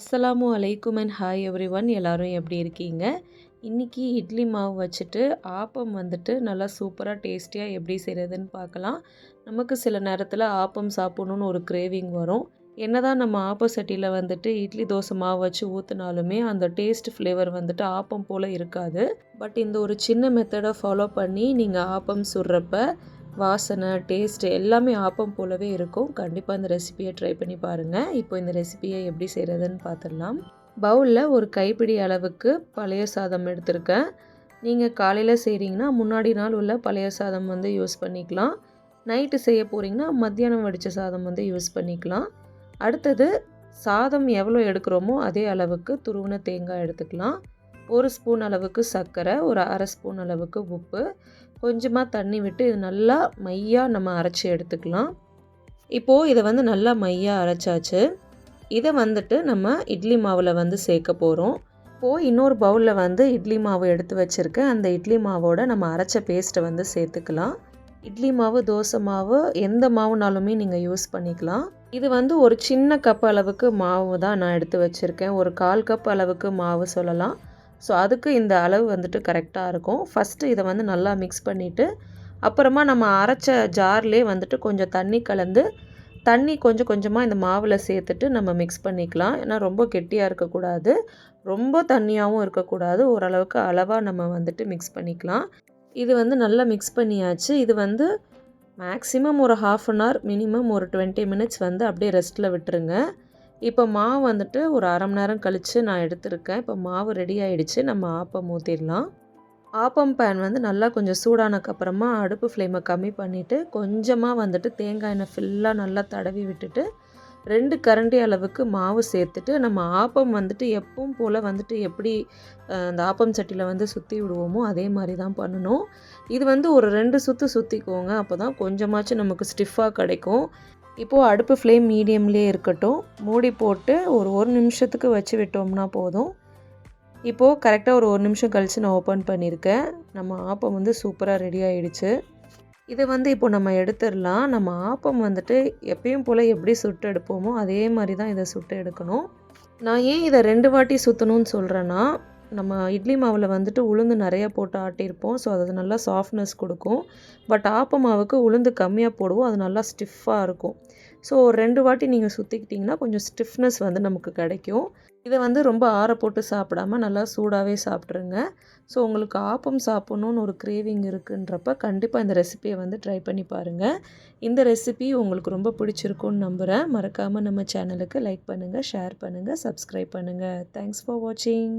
அஸ்ஸலாமு அலைக்கும் and hi every one எல்லோரும் எப்படி இருக்கீங்க? இன்றைக்கி இட்லி மாவு வச்சுட்டு ஆப்பம் வந்துட்டு நல்லா சூப்பராக டேஸ்டியாக எப்படி செய்கிறதுன்னு பார்க்கலாம். நமக்கு சில நேரத்தில் ஆப்பம் சாப்பிட்ணுன்னு ஒரு கிரேவிங் வரும். என்னதான் நம்ம ஆப்ப சட்டியில் வந்துட்டு இட்லி தோசை மாவு வச்சு ஊற்றினாலுமே அந்த டேஸ்ட் ஃப்ளேவர் வந்துட்டு ஆப்பம் போல் இருக்காது. பட் இந்த ஒரு சின்ன மெத்தடை ஃபாலோ பண்ணி நீங்கள் ஆப்பம் சுடுறப்ப வாசனை டேஸ்ட்டு எல்லாமே ஆப்பம் போலவே இருக்கும். கண்டிப்பாக இந்த ரெசிபியை ட்ரை பண்ணி பாருங்கள் இப்போ இந்த ரெசிபியை எப்படி செய்கிறதுன்னு பார்த்துடலாம் பவுலில் ஒரு கைப்பிடி அளவுக்கு பழைய சாதம் எடுத்திருக்கேன். நீங்கள் காலையில் செய்கிறீங்கன்னா முன்னாடி நாள் உள்ள பழைய சாதம் வந்து யூஸ் பண்ணிக்கலாம். நைட்டு செய்ய போகிறீங்கன்னா மத்தியானம் வடித்த சாதம் வந்து யூஸ் பண்ணிக்கலாம். அடுத்தது சாதம் எவ்வளோ எடுக்கிறோமோ அதே அளவுக்கு துருவின தேங்காய் எடுத்துக்கலாம். ஒரு ஸ்பூன் அளவுக்கு சர்க்கரை ஒரு அரை ஸ்பூன் அளவுக்கு உப்பு. கொஞ்சமாக தண்ணி விட்டு இது நல்லா மையாக நம்ம அரைச்சி எடுத்துக்கலாம். இப்போது இதை வந்து நல்லா மையாக அரைச்சாச்சு. இதை வந்துட்டு நம்ம இட்லி மாவில் வந்து சேர்க்க போகிறோம் இப்போது இன்னொரு பவுலில் வந்து இட்லி மாவு எடுத்து வச்சுருக்கேன். அந்த இட்லி மாவோட நம்ம அரைச்ச பேஸ்ட்டை வந்து சேர்த்துக்கலாம். இட்லி மாவு தோசை மாவு எந்த மாவுனாலுமே நீங்கள் யூஸ் பண்ணிக்கலாம். இது வந்து ஒரு சின்ன கப் அளவுக்கு மாவு தான் நான் எடுத்து வச்சுருக்கேன். ஒரு கால் கப் அளவுக்கு மாவு சொல்லலாம். ஸோ அதுக்கு இந்த அளவு வந்துட்டு கரெக்டாக இருக்கும். ஃபஸ்ட்டு இதை வந்து நல்லா மிக்ஸ் பண்ணிவிட்டு அப்புறமா நம்ம அரைச்ச ஜார்லேயே வந்துட்டு கொஞ்சம் தண்ணி கலந்து தண்ணி கொஞ்சம் கொஞ்சமாக இந்த மாவில் சேர்த்துட்டு நம்ம மிக்ஸ் பண்ணிக்கலாம். ஏன்னா ரொம்ப கெட்டியாக இருக்கக்கூடாது. ரொம்ப தண்ணியாகவும் இருக்கக்கூடாது. ஓரளவுக்கு அளவாக நம்ம வந்துட்டு மிக்ஸ் பண்ணிக்கலாம். இது வந்து நல்லா மிக்ஸ் பண்ணியாச்சு. இது வந்து மேக்ஸிமம் ஒரு ஹாஃப் அன் ஹவர் மினிமம் ஒரு டுவெண்ட்டி மினிட்ஸ் வந்து அப்படியே ரெஸ்ட்டில் விட்டுருங்க. இப்போ மாவு வந்துட்டு ஒரு அரை மணி நேரம் கழித்து நான் எடுத்திருக்கேன். இப்போ மாவு ரெடி ஆகிடுச்சு நம்ம ஆப்பம் ஊற்றிடலாம் ஆப்பம் பேன் வந்து நல்லா கொஞ்சம் சூடானக்கப்புறமா அடுப்பு ஃப்ளேமை கம்மி பண்ணிவிட்டு கொஞ்சமாக வந்துட்டு தேங்காய் எண்ணெய் ஃபுல்லாக நல்லா தடவி விட்டுட்டு ரெண்டு கரண்டி அளவுக்கு மாவு சேர்த்துட்டு நம்ம ஆப்பம் வந்துட்டு எப்பவும் போல் வந்துட்டு எப்படி அந்த ஆப்பம் சட்டியில் வந்து சுற்றி விடுவோமோ அதே மாதிரி தான் பண்ணணும். இது வந்து ஒரு ரெண்டு சுற்று சுற்றிக்கோங்க அப்போ தான் கொஞ்சமாச்சும் நமக்கு ஸ்டிஃபாக கிடைக்கும். இப்போது அடுப்பு ஃப்ளேம் மீடியம்லேயே இருக்கட்டும். மூடி போட்டு ஒரு ஒரு நிமிஷத்துக்கு வச்சு விட்டோம்னா போதும். இப்போது கரெக்டாக ஒரு ஒரு நிமிஷம் கழித்து நான் ஓப்பன் பண்ணியிருக்கேன். நம்ம ஆப்பம் வந்து சூப்பராக ரெடி ஆகிடுச்சு இதை வந்து இப்போ நம்ம எடுத்துடலாம். நம்ம ஆப்பம் வந்துட்டு எப்பயும் போல் எப்படி சுட்டு எடுப்போமோ அதே மாதிரி தான் இதை சுட்டு எடுக்கணும். நான் ஏன் இதை ரெண்டு வாட்டி சுற்றணும்னு சொல்கிறேன்னா நம்ம இட்லி மாவில் வந்துட்டு உளுந்து நிறையா போட்டு ஆட்டியிருப்போம். ஸோ அது நல்லா சாஃப்ட்னஸ் கொடுக்கும். பட் ஆப்ப மாவுக்கு உளுந்து கம்மியாக போடுவோம். அது நல்லா ஸ்டிஃபாக இருக்கும். ஸோ ரெண்டு வாட்டி நீங்கள் சுற்றிக்கிட்டிங்கன்னா கொஞ்சம் ஸ்டிஃப்னஸ் வந்து நமக்கு கிடைக்கும். இதை வந்து ரொம்ப ஆற போட்டு சாப்பிடாம நல்லா சூடாகவே சாப்பிட்ருங்க ஸோ உங்களுக்கு ஆப்பம் சாப்பிட்ணுன்னு ஒரு கிரேவிங் இருக்குன்றப்ப கண்டிப்பாக இந்த ரெசிபியை வந்து ட்ரை பண்ணி பாருங்கள் இந்த ரெசிபி உங்களுக்கு ரொம்ப பிடிச்சிருக்குன்னு நம்புகிறேன் மறக்காமல் நம்ம சேனலுக்கு லைக் பண்ணுங்கள் ஷேர் பண்ணுங்கள் சப்ஸ்கிரைப் பண்ணுங்கள் தேங்க்ஸ் ஃபார் வாட்சிங்